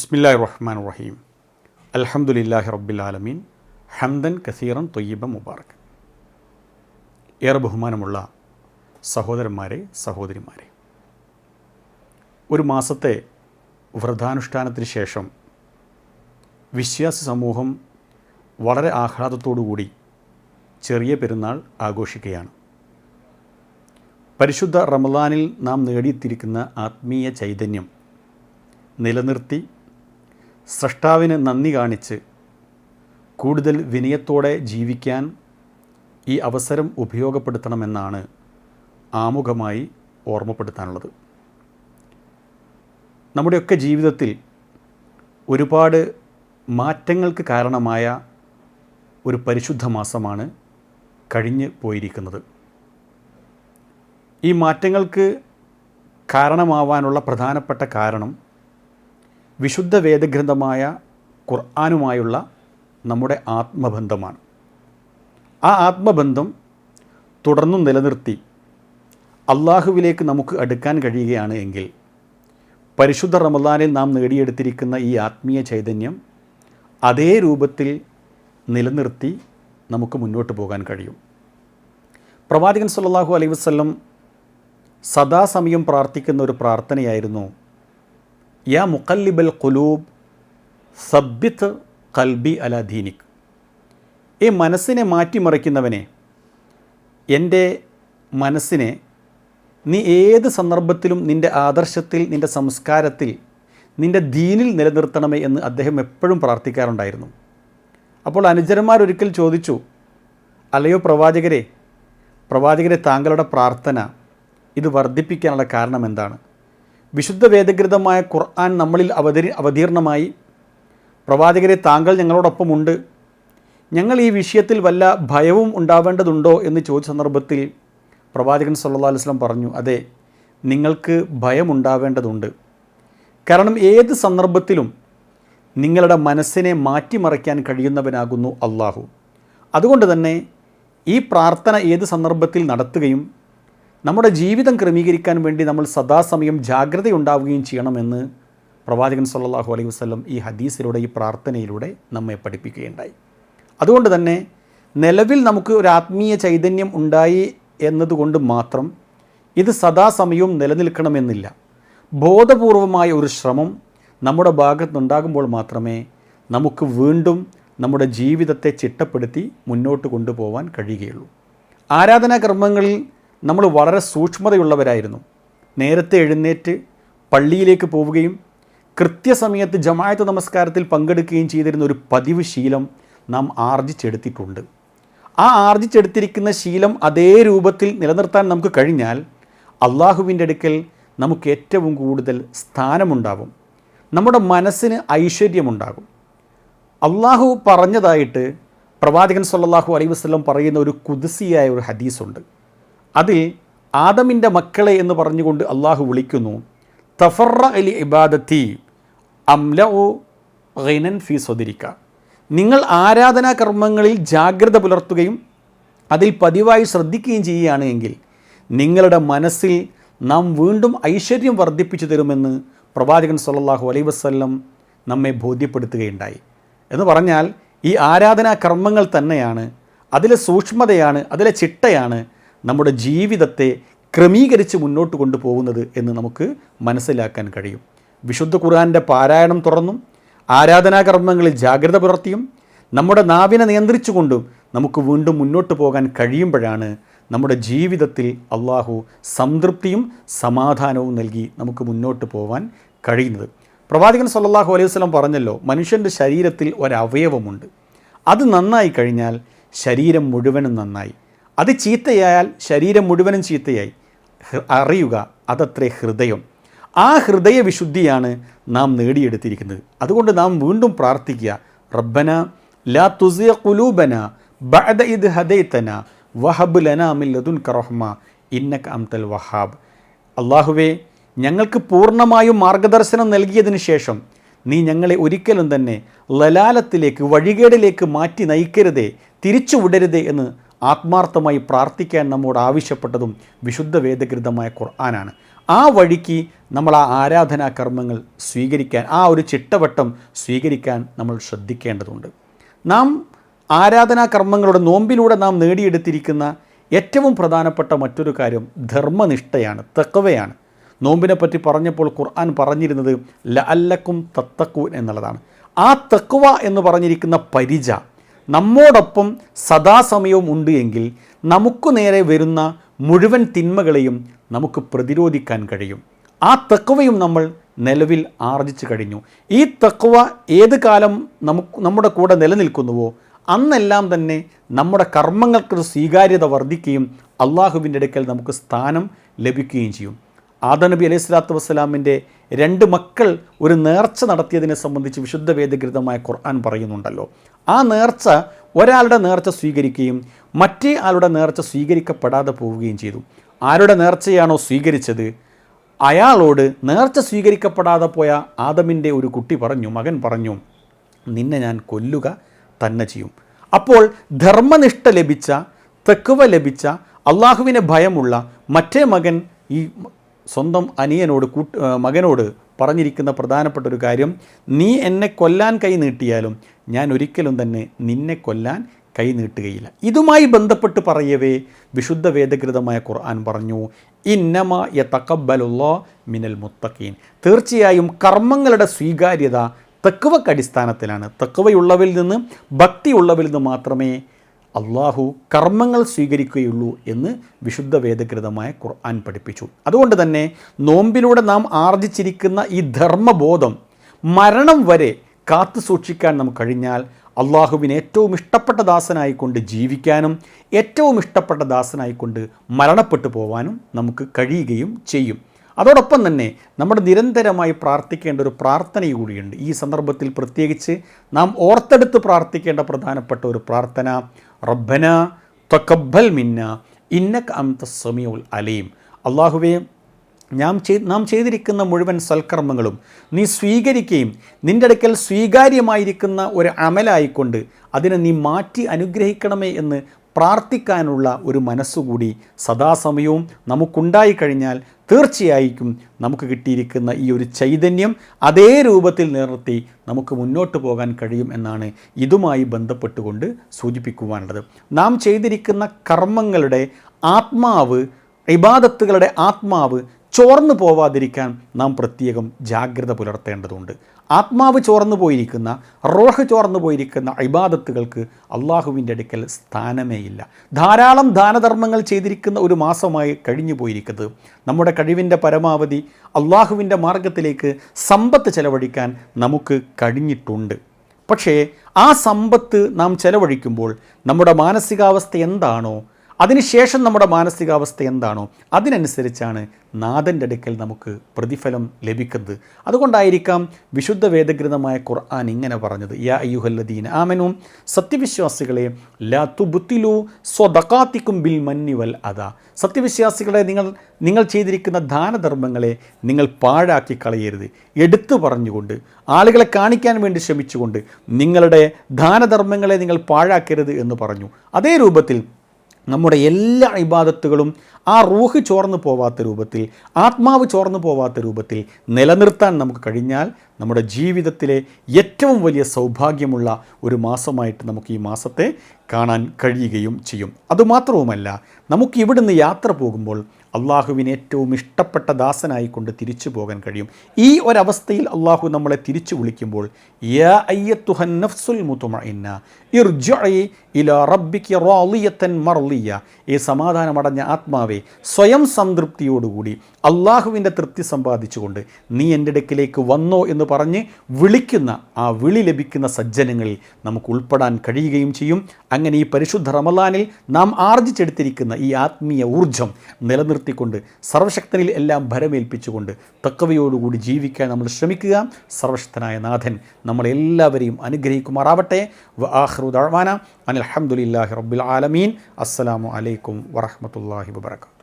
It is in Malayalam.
ബിസ്മില്ലാ റഹ്മാൻ റഹീം അൽഹംദുലില്ലാഹി റബ്ബിൽ ആലമീൻ ഹംദൻ കസീറൻ തൊയ്യബ മുബാറക്. ഏറെ ബഹുമാനമുള്ള സഹോദരന്മാരെ സഹോദരിമാരെ. ഒരു മാസത്തെ വ്രതാനുഷ്ഠാനത്തിന് ശേഷം വിശ്വാസ സമൂഹം വളരെ ആഹ്ലാദത്തോടുകൂടി ചെറിയ പെരുന്നാൾ ആഘോഷിക്കുകയാണ്. പരിശുദ്ധ റമദാനിൽ നാം നേടിയെത്തിയിരിക്കുന്ന ആത്മീയ ചൈതന്യം നിലനിർത്തി സ്രഷ്ടാവിന് നന്ദി കാണിച്ച് കൂടുതൽ വിനയത്തോടെ ജീവിക്കാൻ ഈ അവസരം ഉപയോഗപ്പെടുത്തണമെന്നാണ് ആമുഖമായി ഓർമ്മപ്പെടുത്താനുള്ളത്. നമ്മുടെയൊക്കെ ജീവിതത്തിൽ ഒരുപാട് മാറ്റങ്ങൾക്ക് കാരണമായ ഒരു പരിശുദ്ധ മാസമാണ് കഴിഞ്ഞ് പോയിരിക്കുന്നത്. ഈ മാറ്റങ്ങൾക്ക് കാരണമാവാനുള്ള പ്രധാനപ്പെട്ട കാരണം വിശുദ്ധ വേദഗ്രന്ഥമായ ഖുർആാനുമായുള്ള നമ്മുടെ ആത്മബന്ധമാണ്. ആ ആത്മബന്ധം തുടർന്നും നിലനിർത്തി അള്ളാഹുവിലേക്ക് നമുക്ക് അടുക്കാൻ കഴിയുകയാണ് എങ്കിൽ പരിശുദ്ധ റമദാനിൽ നാം നേടിയെടുത്തിരിക്കുന്ന ഈ ആത്മീയ ചൈതന്യം അതേ രൂപത്തിൽ നിലനിർത്തി നമുക്ക് മുന്നോട്ട് പോകാൻ കഴിയും. പ്രവാചകൻ സല്ലാഹു അലൈഹി വസല്ലം സദാസമയം പ്രാർത്ഥിക്കുന്ന ഒരു പ്രാർത്ഥനയായിരുന്നു യാ മുക്കല്ലിബൽ ഖുലൂബ് സബ്ബിത്ത് കൽബി അല ദീനിക്. ഈ മനസ്സിനെ മാറ്റിമറിക്കുന്നവനെ എന്റെ മനസ്സിനെ നീ ഏത് സന്ദർഭത്തിലും നിന്റെ ആദർശത്തിൽ നിന്റെ സംസ്കാരത്തിൽ നിന്റെ ദീനിൽ നിലനിർത്തണമേ എന്ന് അദ്ദേഹം എപ്പോഴും പ്രാർത്ഥിക്കാറുണ്ടായിരുന്നു. അപ്പോൾ അനുചരന്മാരൊരിക്കൽ ചോദിച്ചു അല്ലയോ പ്രവാചകരെ പ്രവാചകരെ താങ്കളുടെ പ്രാർത്ഥന ഇത് വർദ്ധിപ്പിക്കാനുള്ള കാരണം എന്താണ്? വിശുദ്ധ വേദഗ്രതമായ ഖുർആൻ നമ്മളിൽ അവതരി അവതീർണമായി. പ്രവാചകരെ താങ്കൾ ഞങ്ങളോടൊപ്പമുണ്ട്. ഞങ്ങൾ ഈ വിഷയത്തിൽ വല്ല ഭയവും ഉണ്ടാവേണ്ടതുണ്ടോ എന്ന് ചോദിച്ച സന്ദർഭത്തിൽ പ്രവാചകൻ സല്ലാ അലുസ്ലം പറഞ്ഞു അതെ നിങ്ങൾക്ക് ഭയമുണ്ടാവേണ്ടതുണ്ട്. കാരണം ഏത് സന്ദർഭത്തിലും നിങ്ങളുടെ മനസ്സിനെ മാറ്റിമറിക്കാൻ കഴിയുന്നവനാകുന്നു അള്ളാഹു അതുകൊണ്ട് തന്നെ ഈ പ്രാർത്ഥന ഏത് സന്ദർഭത്തിൽ നടത്തുകയും നമ്മുടെ ജീവിതം ക്രമീകരിക്കാൻ വേണ്ടി നമ്മൾ സദാസമയം ജാഗ്രതയുണ്ടാവുകയും ചെയ്യണമെന്ന് പ്രവാചകൻ സല്ലാഹു അലൈഹി വസ്ലം ഈ ഹദീസിലൂടെ ഈ പ്രാർത്ഥനയിലൂടെ നമ്മെ പഠിപ്പിക്കുകയുണ്ടായി. അതുകൊണ്ട് തന്നെ നിലവിൽ നമുക്ക് ഒരു ആത്മീയ ചൈതന്യം ഉണ്ടായി എന്നതുകൊണ്ട് മാത്രം ഇത് സദാസമയവും നിലനിൽക്കണമെന്നില്ല. ബോധപൂർവമായ ഒരു ശ്രമം നമ്മുടെ ഭാഗത്തുനിന്നുണ്ടാകുമ്പോൾ മാത്രമേ നമുക്ക് വീണ്ടും നമ്മുടെ ജീവിതത്തെ ചിട്ടപ്പെടുത്തി മുന്നോട്ട് കൊണ്ടുപോകാൻ കഴിയുകയുള്ളൂ. ആരാധനാ കർമ്മങ്ങളിൽ നമ്മൾ വളരെ സൂക്ഷ്മതയുള്ളവരായിരുന്നു. നേരത്തെ എഴുന്നേറ്റ് പള്ളിയിലേക്ക് പോവുകയും കൃത്യസമയത്ത് ജമായത്ത് നമസ്കാരത്തിൽ പങ്കെടുക്കുകയും ചെയ്തിരുന്ന ഒരു പതിവ് ശീലം നാം ആർജിച്ചെടുത്തിട്ടുണ്ട്. ആ ആർജിച്ചെടുത്തിരിക്കുന്ന ശീലം അതേ രൂപത്തിൽ നിലനിർത്താൻ നമുക്ക് കഴിഞ്ഞാൽ അള്ളാഹുവിന്റെ അടുക്കൽ നമുക്ക് ഏറ്റവും കൂടുതൽ സ്ഥാനമുണ്ടാവും. നമ്മുടെ മനസ്സിന് ഐശ്വര്യമുണ്ടാകും. അള്ളാഹു പറഞ്ഞതായിട്ട് പ്രവാചകൻ സല്ലാഹു അലൈഹി വസല്ലം പറയുന്ന ഒരു കുതിസിയായ ഒരു ഹദീസുണ്ട്. അതിൽ ആദമിന്റെ മക്കളെ എന്ന് പറഞ്ഞുകൊണ്ട് അള്ളാഹു വിളിക്കുന്നു തഫറ അലി ഇബാദത്തി അംല ഓ റൈനൻ ഫി സ്വതിരിക്ക നിങ്ങൾ ആരാധനാ കർമ്മങ്ങളിൽ ജാഗ്രത പുലർത്തുകയും അതിൽ പതിവായി ശ്രദ്ധിക്കുകയും ചെയ്യുകയാണ് എങ്കിൽ നിങ്ങളുടെ മനസ്സിൽ നാം വീണ്ടും ഐശ്വര്യം വർദ്ധിപ്പിച്ചു തരുമെന്ന് പ്രവാചകൻ സല്ലല്ലാഹു അലൈ വസ്ല്ലം നമ്മെ ബോധ്യപ്പെടുത്തുകയുണ്ടായി. എന്ന് പറഞ്ഞാൽ ഈ ആരാധനാ കർമ്മങ്ങൾ തന്നെയാണ് അതിലെ സൂക്ഷ്മതയാണ് അതിലെ ചിട്ടയാണ് നമ്മുടെ ജീവിതത്തെ ക്രമീകരിച്ച് മുന്നോട്ട് കൊണ്ടുപോകുന്നത് എന്ന് നമുക്ക് മനസ്സിലാക്കാൻ കഴിയും. വിശുദ്ധ ഖുർആാന്റെ പാരായണം തുറന്നും ആരാധനാകർമ്മങ്ങളിൽ ജാഗ്രത പുലർത്തിയും നമ്മുടെ നാവിനെ നിയന്ത്രിച്ചുകൊണ്ടും നമുക്ക് വീണ്ടും മുന്നോട്ട് പോകാൻ കഴിയുമ്പോഴാണ് നമ്മുടെ ജീവിതത്തിൽ അള്ളാഹു സംതൃപ്തിയും സമാധാനവും നൽകി നമുക്ക് മുന്നോട്ട് പോകാൻ കഴിയുന്നത്. പ്രവാചകൻ സല്ലാഹു അലൈഹി വസ്ലം പറഞ്ഞല്ലോ മനുഷ്യന്റെ ശരീരത്തിൽ ഒരവയവമുണ്ട്. അത് നന്നായി കഴിഞ്ഞാൽ ശരീരം മുഴുവനും നന്നായി. അത് ചീത്തയായാൽ ശരീരം മുഴുവനും ചീത്തയായി. അറിയുക അതത്രേ ഹൃദയം. ആ ഹൃദയ വിശുദ്ധിയാണ് നാം നേടിയെടുത്തിരിക്കുന്നത്. അതുകൊണ്ട് നാം വീണ്ടും പ്രാർത്ഥിക്കുക. റബ്ബന ലാ തുസിയ കുലൂബന ബഅദ ഇത് ഹദൈതന വഹബ് ലന മിൻ ലദുൻക റഹ്മ ഇന്നക അംതൽ വഹാബ്. അള്ളാഹുവേ ഞങ്ങൾക്ക് പൂർണമായും മാർഗദർശനം നൽകിയതിന് ശേഷം നീ ഞങ്ങളെ ഒരിക്കലും തന്നെ ലലാലത്തിലേക്ക് വഴികേടിലേക്ക് മാറ്റി നയിക്കരുതേ തിരിച്ചു വിടരുതേ എന്ന് ആത്മാർത്ഥമായി പ്രാർത്ഥിക്കാൻ നമ്മോട് ആവശ്യപ്പെട്ടതും വിശുദ്ധ വേദഗ്രന്ഥമായ ഖുർആനാണ്. ആ വഴിക്ക് നമ്മൾ ആ ആരാധനാ കർമ്മങ്ങൾ സ്വീകരിക്കാൻ ആ ഒരു ചിട്ടവട്ടം സ്വീകരിക്കാൻ നമ്മൾ ശ്രദ്ധിക്കേണ്ടതുണ്ട്. നാം ആരാധനാ കർമ്മങ്ങളുടെ നോമ്പിലൂടെ നാം നേടിയെടുത്തിരിക്കുന്ന ഏറ്റവും പ്രധാനപ്പെട്ട മറ്റൊരു കാര്യം ധർമ്മനിഷ്ഠയാണ് തെക്കവയാണ് നോമ്പിനെ പറ്റി പറഞ്ഞപ്പോൾ ഖുർആൻ പറഞ്ഞിരുന്നത് ല അല്ലക്കും തത്തക്കൂൻ എന്നുള്ളതാണ്. ആ തെക്കുവ എന്ന് പറഞ്ഞിരിക്കുന്ന പരിച നമ്മോടൊപ്പം സദാസമയവും ഉണ്ട് എങ്കിൽ നമുക്ക് നേരെ വരുന്ന മുഴുവൻ തിന്മകളെയും നമുക്ക് പ്രതിരോധിക്കാൻ കഴിയും. ആ തെക്കവയും നമ്മൾ നിലവിൽ ആർജിച്ചു കഴിഞ്ഞു. ഈ തെക്കുവ ഏത് കാലം നമുക്ക് നമ്മുടെ കൂടെ നിലനിൽക്കുന്നുവോ അന്നെല്ലാം തന്നെ നമ്മുടെ കർമ്മങ്ങൾക്കൊരു സ്വീകാര്യത വർദ്ധിക്കുകയും അള്ളാഹുവിന്റെ അടുക്കൽ നമുക്ക് സ്ഥാനം ലഭിക്കുകയും ചെയ്യും. ആദ നബി അലൈഹി സ്വലാത്തു വസ്സലാമിന്റെ രണ്ട് മക്കൾ ഒരു നേർച്ച നടത്തിയതിനെ സംബന്ധിച്ച് വിശുദ്ധ വേദഗ്രതമായ ഖുർആൻ പറയുന്നുണ്ടല്ലോ. ആ നേർച്ച ഒരാളുടെ നേർച്ച സ്വീകരിക്കുകയും മറ്റേ ആളുടെ നേർച്ച സ്വീകരിക്കപ്പെടാതെ പോവുകയും ചെയ്തു. ആരുടെ നേർച്ചയാണോ സ്വീകരിച്ചത്? അയാളോട് നേർച്ച സ്വീകരിക്കപ്പെടാതെ പോയ ആദമിന്റെ ഒരു കുട്ടി പറഞ്ഞു മകൻ പറഞ്ഞു നിന്നെ ഞാൻ കൊല്ലുക തന്നെ ചെയ്യും. അപ്പോൾ ധർമ്മനിഷ്ഠ ലഭിച്ച തെക്കുവ ലഭിച്ച അള്ളാഹുവിനെ ഭയമുള്ള മറ്റേ മകൻ ഈ സ്വന്തം അനിയനോട് കൂട്ട് മകനോട് പറഞ്ഞിരിക്കുന്ന പ്രധാനപ്പെട്ട ഒരു കാര്യം നീ എന്നെ കൊല്ലാൻ കൈ നീട്ടിയാലും ഞാൻ ഒരിക്കലും തന്നെ നിന്നെ കൊല്ലാൻ കൈ നീട്ടുകയില്ല. ഇതുമായി ബന്ധപ്പെട്ട് പറയവേ വിശുദ്ധ വേദകൃതമായ ഖുർആൻ പറഞ്ഞു ഇന്നമ യ തക്കബലുള്ള മിനൽ മുത്തക്കീൻ തീർച്ചയായും കർമ്മങ്ങളുടെ സ്വീകാര്യത തെക്കുവക്ക് അടിസ്ഥാനത്തിലാണ്. തെക്കുവയുള്ളവരിൽ നിന്ന് ഭക്തിയുള്ളവരിൽ നിന്ന് മാത്രമേ അള്ളാഹു കർമ്മങ്ങൾ സ്വീകരിക്കുകയുള്ളൂ എന്ന് വിശുദ്ധ വേദകൃതമായ ഖുർആൻ പഠിപ്പിച്ചു. അതുകൊണ്ട് തന്നെ നോമ്പിലൂടെ നാം ആർജിച്ചിരിക്കുന്ന ഈ ധർമ്മബോധം മരണം വരെ കാത്തു സൂക്ഷിക്കാൻ നമുക്ക് കഴിഞ്ഞാൽ അള്ളാഹുവിന് ഏറ്റവും ഇഷ്ടപ്പെട്ട ദാസനായിക്കൊണ്ട് ജീവിക്കാനും ഏറ്റവും ഇഷ്ടപ്പെട്ട ദാസനായിക്കൊണ്ട് മരണപ്പെട്ടു പോവാനും നമുക്ക് കഴിയുകയും ചെയ്യും. അതോടൊപ്പം തന്നെ നമ്മൾ നിരന്തരമായി പ്രാർത്ഥിക്കേണ്ട ഒരു പ്രാർത്ഥന കൂടിയുണ്ട്. ഈ സന്ദർഭത്തിൽ പ്രത്യേകിച്ച് നാം ഓർത്തെടുത്ത് പ്രാർത്ഥിക്കേണ്ട പ്രധാനപ്പെട്ട ഒരു പ്രാർത്ഥന റബ്ബന തൊക്കബൽ മിന്ന ഇന്നക അംത സമീഉൽ അലീം. അള്ളാഹുവേ ഞാൻ ചെയ് നാം ചെയ്തിരിക്കുന്ന മുഴുവൻ സൽക്കർമ്മങ്ങളും നീ സ്വീകരിക്കുകയും നിന്റെ അടുക്കൽ സ്വീകാര്യമായിരിക്കുന്ന ഒരു അമലായിക്കൊണ്ട് അതിനെ നീ മാറ്റി അനുഗ്രഹിക്കണമേ എന്ന് പ്രാർത്ഥിക്കാനുള്ള ഒരു മനസ്സുകൂടി സദാസമയവും നമുക്കുണ്ടായി കഴിഞ്ഞാൽ തീർച്ചയായിരിക്കും നമുക്ക് കിട്ടിയിരിക്കുന്ന ഈ ഒരു ചൈതന്യം അതേ രൂപത്തിൽ നിർത്തി നമുക്ക് മുന്നോട്ട് പോകാൻ കഴിയും എന്നാണ് ഇതുമായി ബന്ധപ്പെട്ടുകൊണ്ട് സൂചിപ്പിക്കുവാനുള്ളത്. നാം ചെയ്തിരിക്കുന്ന കർമ്മങ്ങളുടെ ആത്മാവ് ഇബാദത്തുകളുടെ ആത്മാവ് ചോർന്നു പോവാതിരിക്കാൻ നാം പ്രത്യേകം ജാഗ്രത പുലർത്തേണ്ടതുണ്ട്. ആത്മാവ് ചോർന്നു പോയിരിക്കുന്ന റോഹ് ചോർന്നു പോയിരിക്കുന്ന ഇബാദത്തുകൾക്ക് അള്ളാഹുവിന്റെ അടുക്കൽ സ്ഥാനമേ ഇല്ല. ധാരാളം ദാനധർമ്മങ്ങൾ ചെയ്തിരിക്കുന്ന ഒരു മാസമായി കഴിഞ്ഞു പോയിരിക്കുന്നത്. നമ്മുടെ കഴിവിന്റെ പരമാവധി അള്ളാഹുവിന്റെ മാർഗത്തിലേക്ക് സമ്പത്ത് ചെലവഴിക്കാൻ നമുക്ക് കഴിഞ്ഞിട്ടുണ്ട്. പക്ഷേ ആ സമ്പത്ത് നാം ചെലവഴിക്കുമ്പോൾ നമ്മുടെ മാനസികാവസ്ഥ എന്താണോ അതിനുശേഷം നമ്മുടെ മാനസികാവസ്ഥ എന്താണോ അതിനനുസരിച്ചാണ് നാഥന്റെ അടുക്കൽ നമുക്ക് പ്രതിഫലം ലഭിക്കുന്നത്. അതുകൊണ്ടായിരിക്കാം വിശുദ്ധ വേദഗ്രന്ഥമായ ഖുർആൻ ഇങ്ങനെ പറഞ്ഞത്. യാ അയ്യുഹല്ലദീൻ ആമനും സത്യവിശ്വാസികളെ ലാ തുബുത്തിലു സ്വദക്കാത്തിക്കും ബിൽ മന്നി വൽ അത സത്യവിശ്വാസികളെ നിങ്ങൾ നിങ്ങൾ ചെയ്തിരിക്കുന്ന ദാനധർമ്മങ്ങളെ നിങ്ങൾ പാഴാക്കി കളയരുത്. എടുത്തു പറഞ്ഞുകൊണ്ട് ആളുകളെ കാണിക്കാൻ വേണ്ടി ശ്രമിച്ചുകൊണ്ട് നിങ്ങളുടെ ദാനധർമ്മങ്ങളെ നിങ്ങൾ പാഴാക്കരുത് എന്ന് പറഞ്ഞു. അതേ രൂപത്തിൽ നമ്മുടെ എല്ലാ ഇബാദത്തുകളും ആ റൂഹ് ചോർന്നു പോവാത്ത രൂപത്തിൽ ആത്മാവ് ചോർന്നു പോവാത്ത രൂപത്തിൽ നിലനിർത്താൻ നമുക്ക് കഴിഞ്ഞാൽ നമ്മുടെ ജീവിതത്തിലെ ഏറ്റവും വലിയ സൗഭാഗ്യമുള്ള ഒരു മാസമായിട്ട് നമുക്ക് ഈ മാസത്തെ കാണാൻ കഴിയുകയും ചെയ്യും. അതുമാത്രവുമല്ല നമുക്ക് ഇവിടുന്ന് യാത്ര പോകുമ്പോൾ അള്ളാഹുവിന് ഏറ്റവും ഇഷ്ടപ്പെട്ട ദാസനായിക്കൊണ്ട് തിരിച്ചു പോകാൻ കഴിയും. ഈ ഒരവസ്ഥയിൽ അള്ളാഹു നമ്മളെ തിരിച്ചു വിളിക്കുമ്പോൾ യാ അയ്യത്തുഹൻ നഫ്സുൽ മുത്തുമഇന്ന ഈ സമാധാനമടഞ്ഞ ആത്മാവെ സ്വയം സംതൃപ്തിയോടുകൂടി അള്ളാഹുവിന്റെ തൃപ്തി സമ്പാദിച്ചുകൊണ്ട് നീ എന്റെ അടുക്കിലേക്ക് വന്നോ എന്ന് പറഞ്ഞ് വിളിക്കുന്ന ആ വിളി ലഭിക്കുന്ന സജ്ജനങ്ങളിൽ നമുക്ക് ഉൾപ്പെടാൻ കഴിയുകയും ചെയ്യും. അങ്ങനെ ഈ പരിശുദ്ധ റമലാനിൽ നാം ആർജിച്ചെടുത്തിരിക്കുന്ന ഈ ആത്മീയ ഊർജം നിലനിർത്തിക്കൊണ്ട് സർവശക്തനിൽ എല്ലാം ഭരമേൽപ്പിച്ചുകൊണ്ട് തക്കവയോടുകൂടി ജീവിക്കാൻ നമ്മൾ ശ്രമിക്കുക. സർവശക്തനായ നാഥൻ നമ്മളെല്ലാവരെയും അനുഗ്രഹിക്കുമാറാവട്ടെ. ആഹ്റുദാന അലഹമുല്ലാഹി റബ്ബുൽ ആലമീൻ. അസ്സലാമു അലൈക്കും വറഹമത്തല്ലാഹി വബർക്കാത്തു